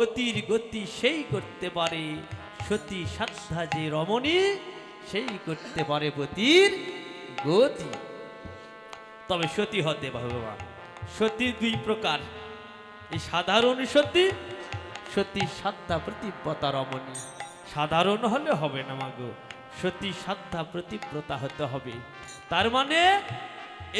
গতির গতি সেই করতে পারে। সতী সাধ্যা যে রমণী, সেই করতে পারে পতির গতি। তবে সতী হতে ভগবান সতী দুই প্রকার। এই সাধারণ সতী সতী সাধ্যা প্রতিব্রতা রমণী। সাধারণ হলে হবে না মাগো। সতী সাধ্যা প্রতিব্রতা হতে হবে। তার মানে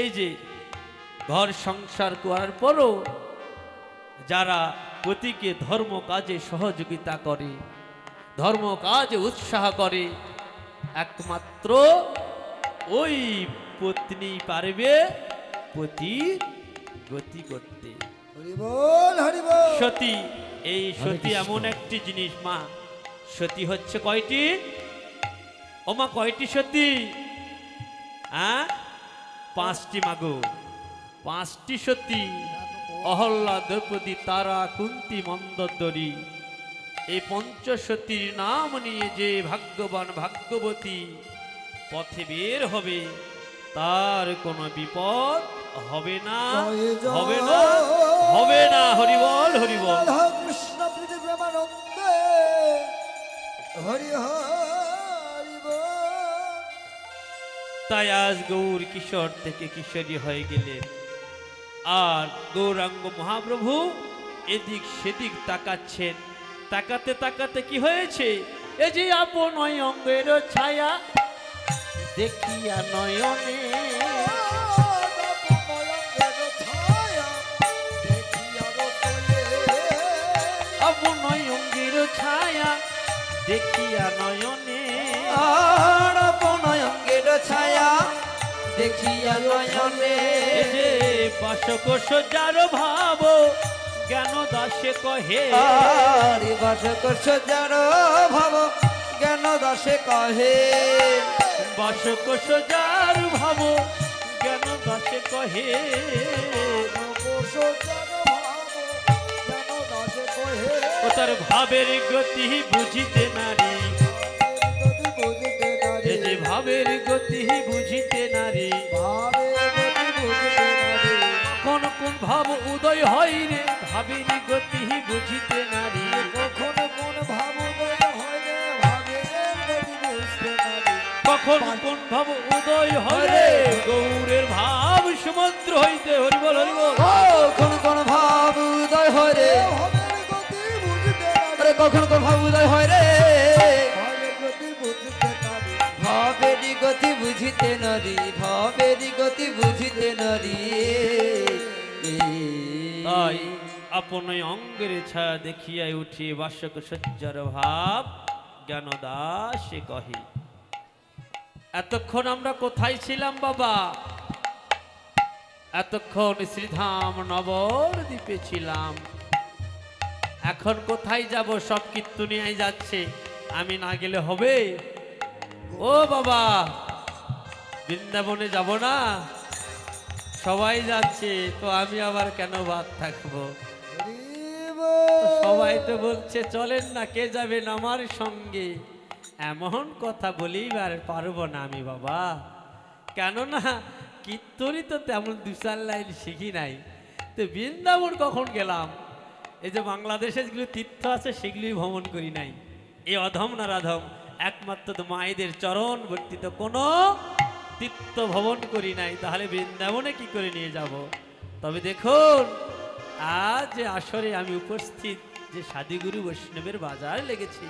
এই যে ঘর সংসার করার পরও যারা পতিকে ধর্ম কাজে সহযোগিতা করে ধর্ম কাজে উৎসাহ করে একমাত্র ওই পত্নী পারবে পতি গতি করতে। হরি বল সতী এই সতী এমন একটি জিনিস মা। সতী হচ্ছে কয়টি? ও মা কয়টি সতী? হ্যাঁ পাঁচটি মাগো। পাঁচটি সতী। অহল্লা দ্রৌপদী তারা কুন্তি মন্দোদরী। এই পঞ্চসতীর নাম নিয়ে যে ভাগ্যবান ভাগ্যবতী পথে বের হবে তার কোনো বিপদ হবে না হবে না হবে না হরিবল হরিবল। কৃষ্ণ প্রেমানন্দে। হরি তাই আজ গৌর কিশোর থেকে কিশোরী হয়ে গেলেন। আর গৌরাঙ্গ মহাপ্রভু এদিক সেদিক তাকাচ্ছেন। তাকাতে তাকাতে কি হয়েছে? এ যে আপন অঙ্গের ছায়া দেখিয়া নয়নে। আপন অঙ্গের ছায়া দেখিয়া নয়নে। অঙ্গের ছায়া দেখিয়া নয়নে যে বাসকোষ যার ভাব জ্ঞান দাসে কহে। আরে বাসকর সজার ভাব জ্ঞান দাসে কহে। বাসকোষ যার ভাব জ্ঞান দাসে কহে। ও তার ভাবের গতি বুঝিতে নারী। ভাবের গতি বুঝিতে নারী। কোন কোন ভাব উদয় হয় রে, ভাবের গতি বুঝিতে নারী। কখন কোন ভাব উদয় হয় রে, গৌরের ভাব সমুদ্র হইতে হরিবল হরিবল। কখন কোন ভাব উদয় হয় রে কখন কোন ভাব উদয় হয় রে বুঝিতে নরি, ভাবেরি গতি বুঝিতে নরি। তাই আপন অঙ্গের ছায়া দেখিয়াই উঠি বাসক সজ্জার ভাব জ্ঞান দাসে কহে। এতক্ষণ আমরা কোথায় ছিলাম বাবা? এতক্ষণ শ্রীধাম নবদ্বীপে ছিলাম। এখন কোথায় যাব? সব কীর্তনিয়ায় যাচ্ছে। আমি না গেলে হবে? ও বাবা! বৃন্দাবনে যাব না? সবাই যাচ্ছে, তো আমি আবার কেন বাদ থাকব? সবাই তো বলছে, চলেন না, কে যাবেন আমার সঙ্গে? এমন কথা বলেই আর পারব না আমি, বাবা। কেননা, কীর্তনই তো তেমন দু চার লাইন শিখি নাই। তো বৃন্দাবন কখন গেলাম? এই যে বাংলাদেশে যেগুলো তীর্থ আছে সেগুলি ভ্রমণ করি নাই। এই অধম না রাধম, একমাত্র তো মায়েদের চরণ বর্তিত কোনো তীর্থ ভ্রমণ করি নাই তাহলে বৃন্দাবনে কি করে নিয়ে যাব? তবে দেখুন আজ যে আসরে আমি উপস্থিত যে সাদিগুরু বৈষ্ণবের বাজার লেগেছি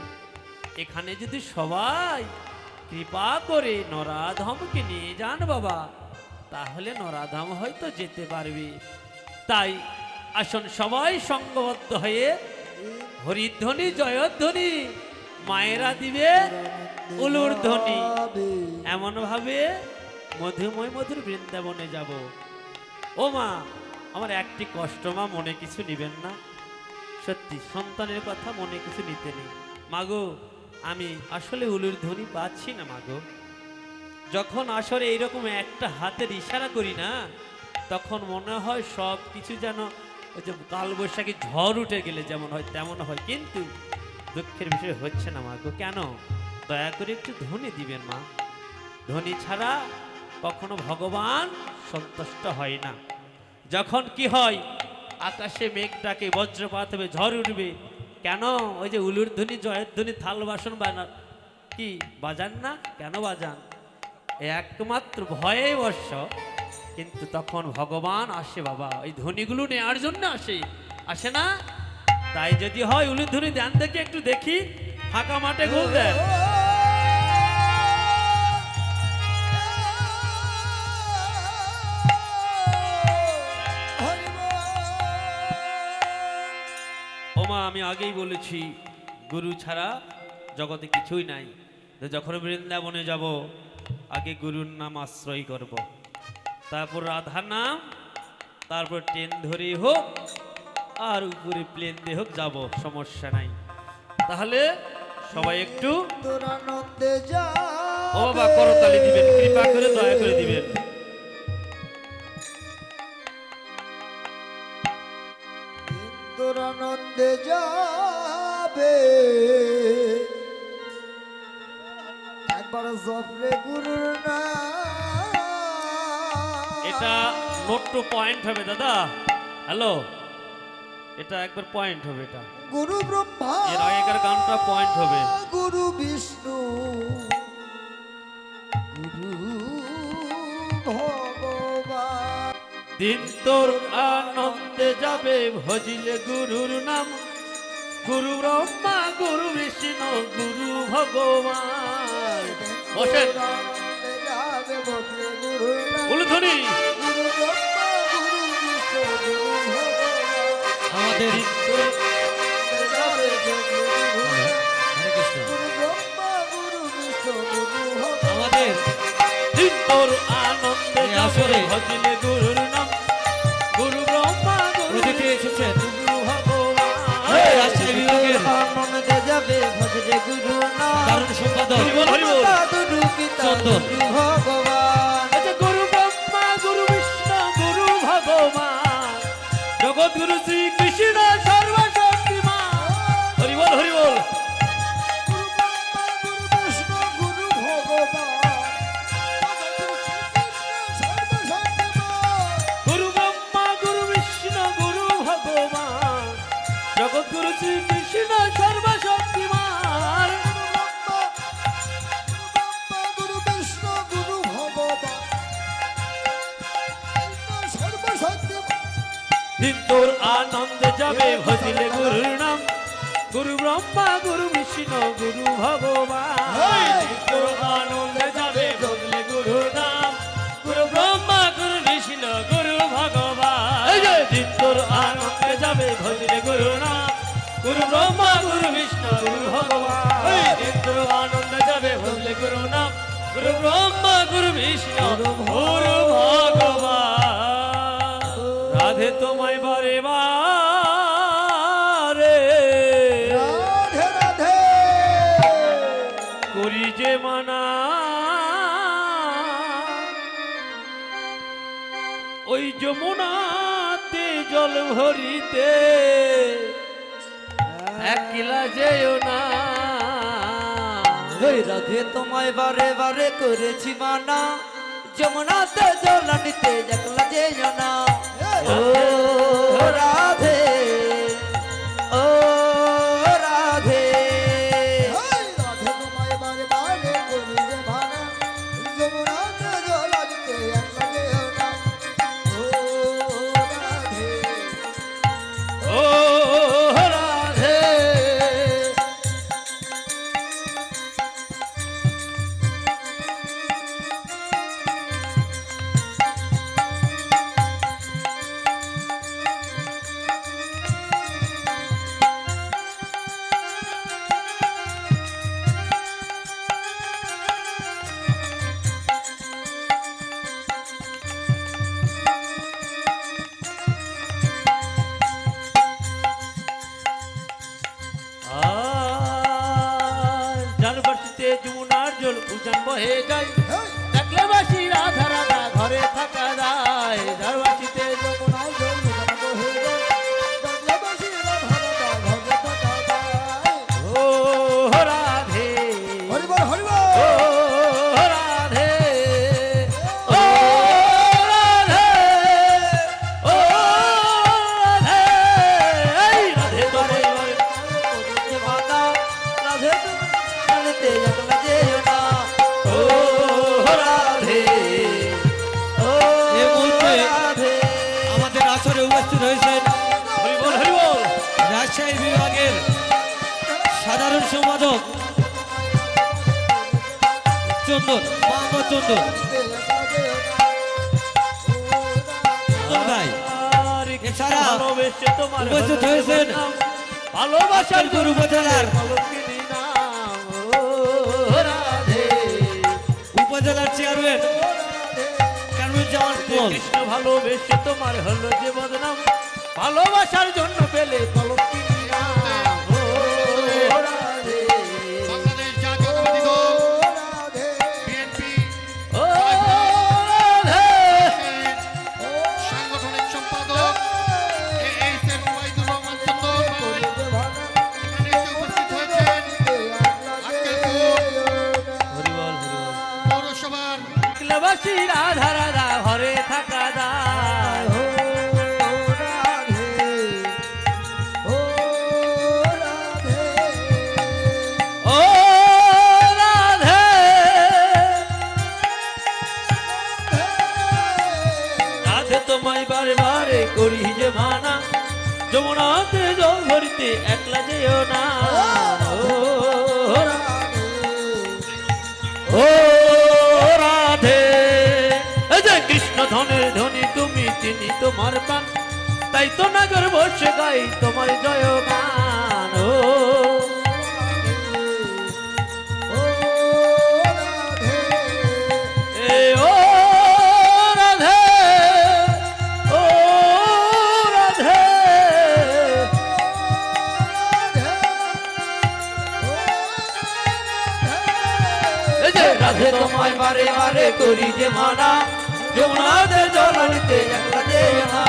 এখানে যদি সবাই কৃপা করে নরাধমকে নিয়ে যান বাবা তাহলে নরাধাম হয়তো যেতে পারবে। তাই আসুন সবাই সঙ্গবদ্ধ হয়ে হরিধ্বনি জয়ধ্বনি মায়েরা দিবে উলুর ধ্বনি। এমন ভাবে মধুময় মধুর বৃন্দাবনে যাব। ও মা, আমার একটি কষ্ট মা, মনে কিছু নিবেন না। সত্যি, সন্তানের কথা মনে কিছু নিতে নেই। মাগো, আমি আসলে উলুর ধ্বনি পাচ্ছি না মাগো। যখন আসলে এইরকম একটা হাতের ইশারা করি না, তখন মনে হয় সব কিছু যেন ওই যে কালবৈশাখী ঝড় উঠে গেলে যেমন হয়, তেমন হয়। কিন্তু দুঃখের বিষয় হচ্ছে না মাগো। কেন? দয়া করে একটু ধ্বনি দিবেন মা। ধ্বনি ছাড়া কখনো ভগবান সন্তুষ্ট হয় না। যখন কি হয়, আকাশে মেঘটাকে বজ্রপাত হবে ঝড় উঠবে। কেন? ওই যে উলুর ধ্বনি, জয়ের ধ্বনি, থাল বাসন বানা কি? বাজান না? কেন বাজান? একমাত্র ভয়ে বর্ষ, কিন্তু তখন ভগবান আসে বাবা। ওই ধ্বনিগুলো নেওয়ার জন্য আসে। আসে না? তাই যদি হয়, উলুর ধ্বনি দেন দেখে একটু দেখি, ফাঁকা মাঠে গোল দেন আমি আগেই বলেছি গুরু ছাড়া জগতে কিছুই নাই। যখন বৃন্দাবনে যাব আগে গুরুর নাম আশ্রয় করব। তারপর রাধার নাম তারপর ট্রেন ধরে হোক আর উপরে প্লেন দিয়ে হোক যাব সমস্যা নাই। তাহলে সবাই একটু তোর আনন্দে যা ও বাবা করতালি দিবেন কৃপা করে দয়া করে দিবেন। আনন্দে যাবে। একবার জপরে গুরুর না এটা নোট টু পয়েন্ট হবে দাদা। হ্যালো এটা একবার পয়েন্ট হবে এটা। গুরু ব্রহ্মা এর আগেকার গানটা পয়েন্ট হবে। গুরু বিষ্ণু গুরু ভগবান। দিন তোর আনন্দে যাবে ভজিলে গুরুর নাম। গুরু ব্রহ্মা গুরু বিষ্ণু গুরু ভগবান। বসেন। তোর আনন্দে যাবে ভদ্রে গুরুর নাম। 特 যাবে ভজিলে গুরুর নাম গুরু ব্রহ্মা গুরু বিষ্ণু গুরু ভগবান। আনন্দে যাবে ভজলে গুরুর নাম গুরু ব্রহ্মা গুরু বিষ্ণু গুরু ভগবান। এই যে! দিন তোর আনন্দে যাবে ভজলে গুরু নাম গুরু ব্রহ্মা গুরু বিষ্ণু গুরু ভগবান। এই তোর আনন্দে যাবে ভজলে গুরু নাম গুরু ব্রহ্মা গুরু বিষ্ণু গুরু ভরিতে একলা যেও না। ওই রাধে তোমায় বারে বারে করেছি মানা। যমুনাতে জল নিতে একলা যেও না। ও রাধে। বহে যায়। দেখলে বাসি রাধা রাধা ঘরে থাকা চন্দন ভালোবাসার আক্কেলপুর উপজেলার। উপজেলার চেয়ারম্যান শ্রী কৃষ্ণ ভালোবেসে তোমার হলো যে বদনাম ভালোবাসার জন্য ভরিতে একলা যেও না। ও রাধে যে কৃষ্ণ ধনের ধনী তুমি তিনি তোমার পান তাই তো নাগর বসে গাই তোমার জয় গান ও রাধে তোমায় বারে বারে করি যে মানা। যমুনাতে জল আনিতে একলা না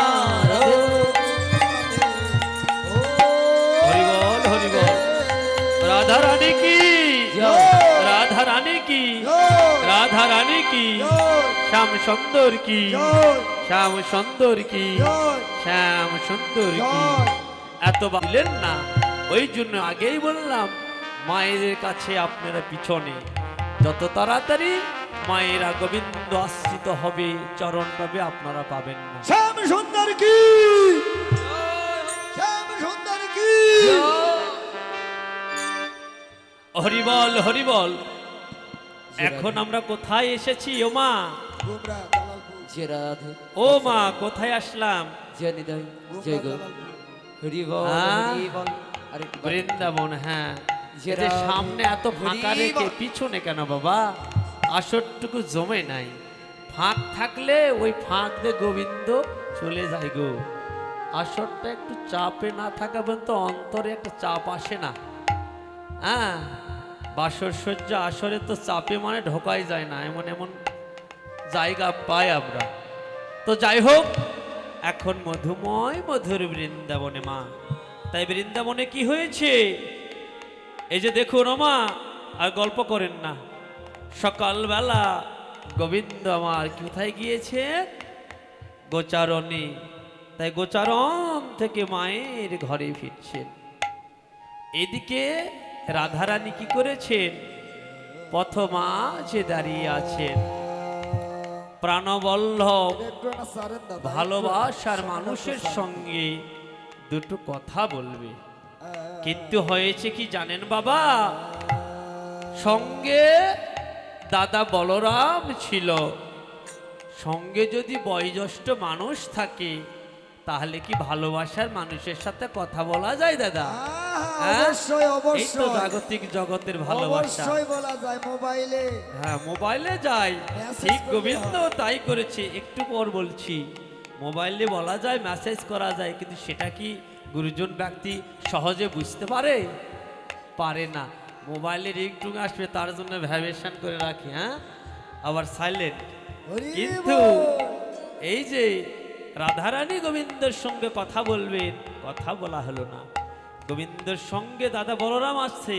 হরিবল হরিবল রাধা রানী কি? রাধা রানী কি? রাধা রানী কি? শ্যাম সুন্দর কি? শ্যাম সুন্দর কি? শ্যাম সুন্দর কি? এত বললেন না। ওই জন্য আগেই বললাম মায়ের কাছে আপনারা পিছনে। যত তাড়াতাড়ি মায়েরা গোবিন্দ আশ্রিত হবে চরণ পাবে আপনারা পাবেন না। শ্যাম সুন্দর কি? শ্যাম সুন্দর কি? হরিবল হরিবল এখন আমরা কোথায় এসেছি ও মা? ও মা কোথায় আসলাম? জয় নিদাই জয় গো। হরি বল? হরি বৃন্দাবন হ্যাঁ। যে সামনে এত ফাঁকা রেখে পিছনে কেন বাবা? আসরটুকু জমে নাই। ফাঁক থাকলে ওই ফাঁক দিয়ে গোবিন্দ চলে যায় গো। আসরটা একটু চাপে না থাকা পর্যন্ত অন্তরে একটা চাপ আসে না। হ্যাঁ বাসর সজ্জা আসরে তো চাপে মানে ঢোকাই যায় না এমন এমন জায়গা পাই আমরা। তো যাই হোক এখন মধুময় মধুর বৃন্দাবনে মা। তাই বৃন্দাবনে কি হয়েছে? এই যে দেখুন মা আর গল্প করেন না। সকালবেলা গোবিন্দ আমার কোথায় গিয়েছে? গোচারণে। তাই গোচারণ থেকে মায়ের ঘরে ফিরছেন। এদিকে রাধারানী কি করেছেন? পথমা যে দাঁড়িয়ে আছেন। প্রাণবল্লভ ভালোবাসার মানুষের সঙ্গে দুটো কথা বলবে। কিন্তু হয়েছে কি জানেন বাবা? সঙ্গে দাদা বলরাম ছিল। সঙ্গে যদি বয়োজ্যেষ্ঠ মানুষ থাকে তাহলে কি ভালোবাসার মানুষের সাথে কথা বলা যায় দাদা? হ্যাঁ? অবশ্যই অবশ্যই। জাগতিক জগতের ভালোবাসা। অবশ্যই বলা যায় মোবাইলে। হ্যাঁ মোবাইলে ঠিক গোবিন্দ তাই করেছে একটু পর বলছি। মোবাইলে বলা যায় মেসেজ করা যায় কিন্তু সেটা কি গুরুজন ব্যক্তি সহজে বুঝতে পারে? পারে না। মোবাইলে রিংটুং আসবে তার জন্য ভ্যাবেশন করে রাখি হ্যাঁ? আবার সাইলেন্ট কিন্তু এই যে রাধারানী গোবিন্দের সঙ্গে কথা বলবেন কথা বলা হলো না। গোবিন্দের সঙ্গে দাদা বলরাম আসছে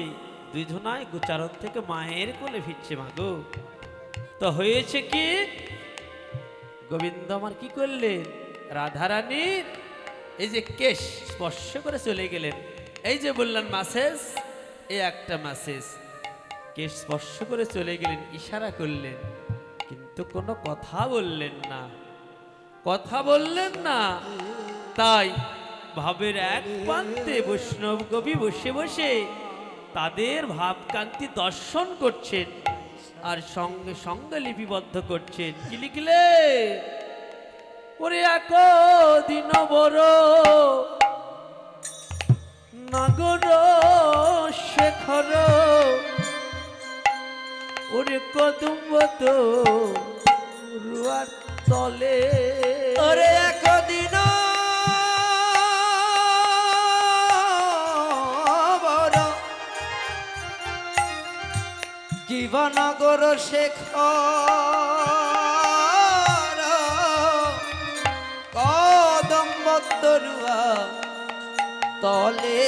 দুইজনায় গোচারণ থেকে মায়ের কোলে ফিরছে মা গো। তো হয়েছে কি? গোবিন্দ আমার কি করলেন? রাধারানীর এই যে কেশ স্পর্শ করে চলে গেলেন। এই যে বললেন মাসেজ এ একটা মাসেজ কেশ স্পর্শ করে চলে গেলেন, ইশারা করলেন, কিন্তু কোনো কথা বললেন না। কথা বললেন না, তাই ভাবের এক প্রান্তে বৈষ্ণব কবি বসে বসে তাদের ভাবকান্তি দর্শন করছেন আর সঙ্গে সঙ্গে লিপিবদ্ধ করছেন। কি লিখলে? ওরে এক দিন বড় নাগর শেখর। ওরে কদম্ব তো রুয়ার তলে। ওরে একদিন জীবনগর শেখর। তরুয়া তলে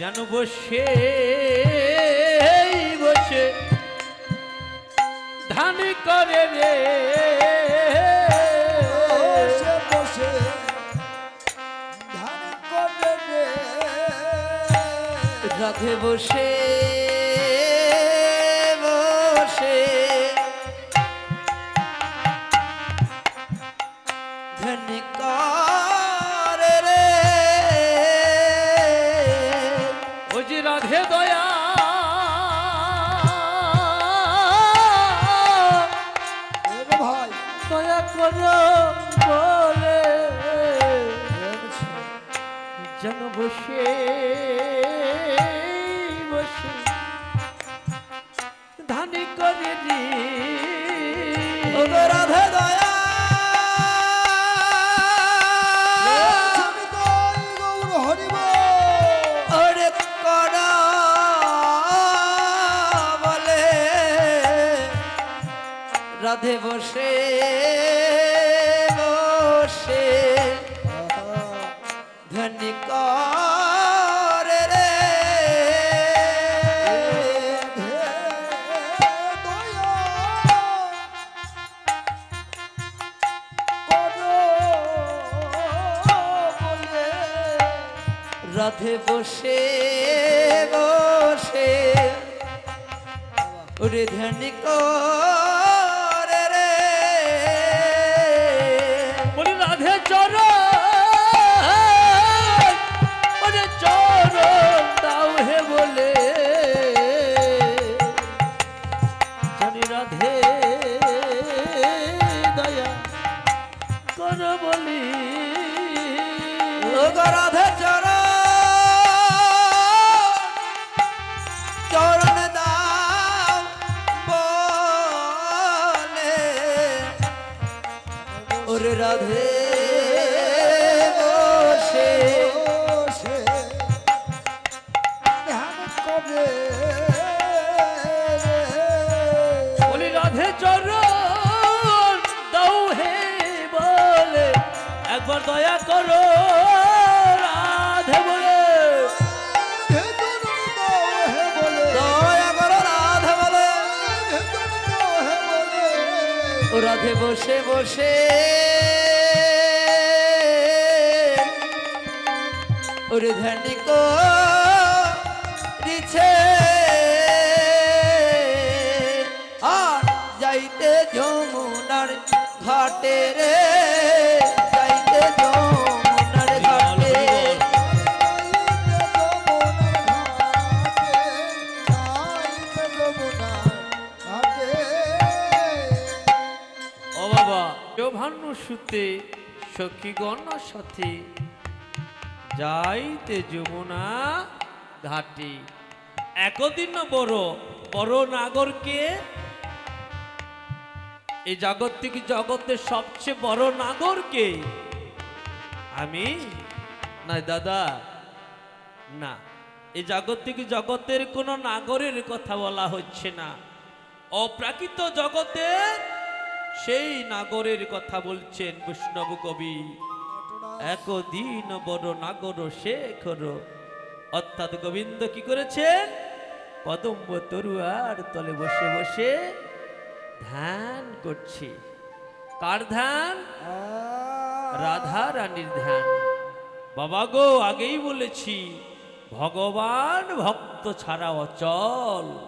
যেন বসে বসে। ধান করে রে। বসে ধান করে রাধে বসে। 雪 রাধে বসে বসে। ওরে ধ্যান কর। রাধে বসে। বলি রাধে চরণ দাও হে বলে একবার দয়া করো। বসে বসে। ওরে ধ্যান করেছে সখীগণ সাথে, যাইতে যমুনা ঘাটে। একদিন বড় বড় নাগরকে, এই জাগতিক জগতের সবচেয়ে বড় নাগরকে আমি? না দাদা, না। এই জাগতিক জগতের কোনো নাগরের কথা বলা হচ্ছে না। অপ্রাকৃত জগতের সেই নাগরের কথা বলছেন বৈষ্ণব কবি। একদিন বড় নাগর শেখর অর্থাৎ গোবিন্দ কি করেছেন? কদম্ব তরুয়ার তলে বসে বসে ধ্যান করছে। কার ধ্যান? রাধা রানীর ধ্যান। বাবা গো আগেই বলেছি ভগবান ভক্ত ছাড়া অচল।